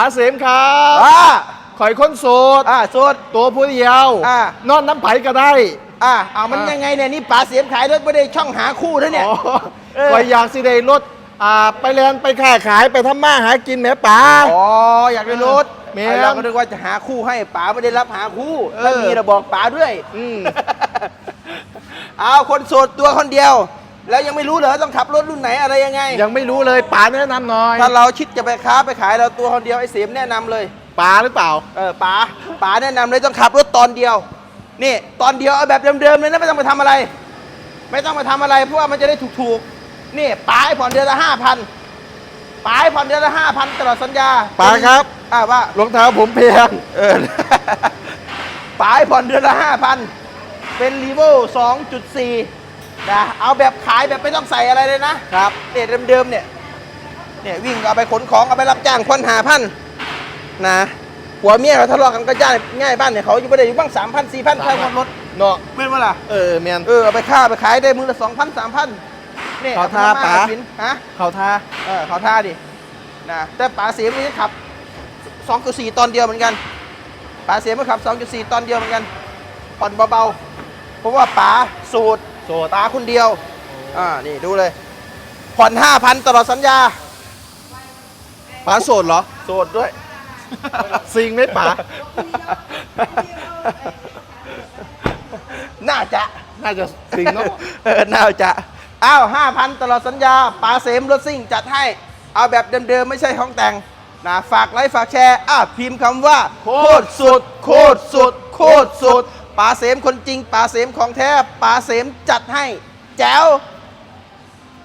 อาเสมครับอ่าข่อยคนโสดอ่าโสดตัวผู้เดียวอ่านอนน้ำไผ่ก็ได้อ่าเอามันอ่ายัยังไงเนี่ยนี่ป๋าเสียมขายรถไม่ได้ช่องหาคู่นะเนี่ยอ๋อเออข่อยอยากสิได้รถอ่าไปแลนไปค้าขายไปทำมาหากินแหม่ป๋าอ๋ออยากได้รถแม่นไอ้เราก็นึกว่าจะหาคู่ให้ป๋าไม่ได้รับหาคู่เออถ้ามีเราบอกป๋าด้วย อืมเอาคนโสดตัวคนเดียว แล้วยังไม่รู้เหรอต้องขับรถรุ่นไหนอะไรยังไงยังไม่รู้เลยป๋าแนะนำหน่อยถ้าเราคิดจะไปค้าไปขายเราตัวคนเดียวไอ้เสียมแนะนำเลย ป๋าหรือเปล่า เออป๋าป๋าแนะนำเลยต้องขับรถตอนเดียว นี่ตอนเดียวเอาแบบเดิมๆเลยนะไม่ต้องไปทำอะไร ไม่ต้องไปทำอะไรเพราะว่ามันจะได้ถูกๆนี่ป๋าให้ผ่อนเดือนละห้าพันป๋าให้ผ่อนเดือนละห้าพันตลอดสัญญาป๋าครับ อ่าว่า รองเท้าผมแพงเออ ป๋าให้ผ่อนเดือนละห้าพันเป็นรีโวสองจุดสี่ นะเอาแบบขายแบบไม่ต้องใส่อะไรเลยนะครับเนี่ยเดิมๆเนี่ยเนี่ยวิ่งเอาไปขนของเอาไปรับจ้างคนหาพันนะผัวเมียเขาทะเลาะกันก็ย่ายง่ายบ้านเนี่ยเขาอยู่ไม่ได้อยู่บ้างสามพันสี่พันค่าวนรถเนาะเป็นเวลาเออแมนเออเอาไปค่าไปขายได้มือละสองพันสามพันเนี่ยเขาท่าเอไปทำมป๋าหกินฮะเขาท่าเออเขาท่าดินะแต่ป๋าเสียมนี่ขับ2.4ตอนเดียวเหมือนกันป๋าเสียมก็ขับ2.4ตอนเดียวเหมือนกันผ่อนเบาๆเพราะว่าป๋าสูตร โสดป๋าคนเดียว อ่า นี่ดูเลย ผ่อน5,000ตลอดสัญญาป๋าโสดเหรอ โสดด้วย ซิงไหมป๋า น่าจะ น่าจะซิงเนาะเออน่าจะ อ้าว5,000ตลอดสัญญาป๋าเสมรถซิ่งจัดให้ เอาแบบเดิมๆ ไม่ใช่ของแต่งนะฝากไลค์ฝากแชร์ อะพิมพ์คำว่า โคตรสุด โคตรสุด โคตรสุด ป๋าเสมคนจริงป๋าเสมของแท้ป๋าเสมจัดให้แจ๋ว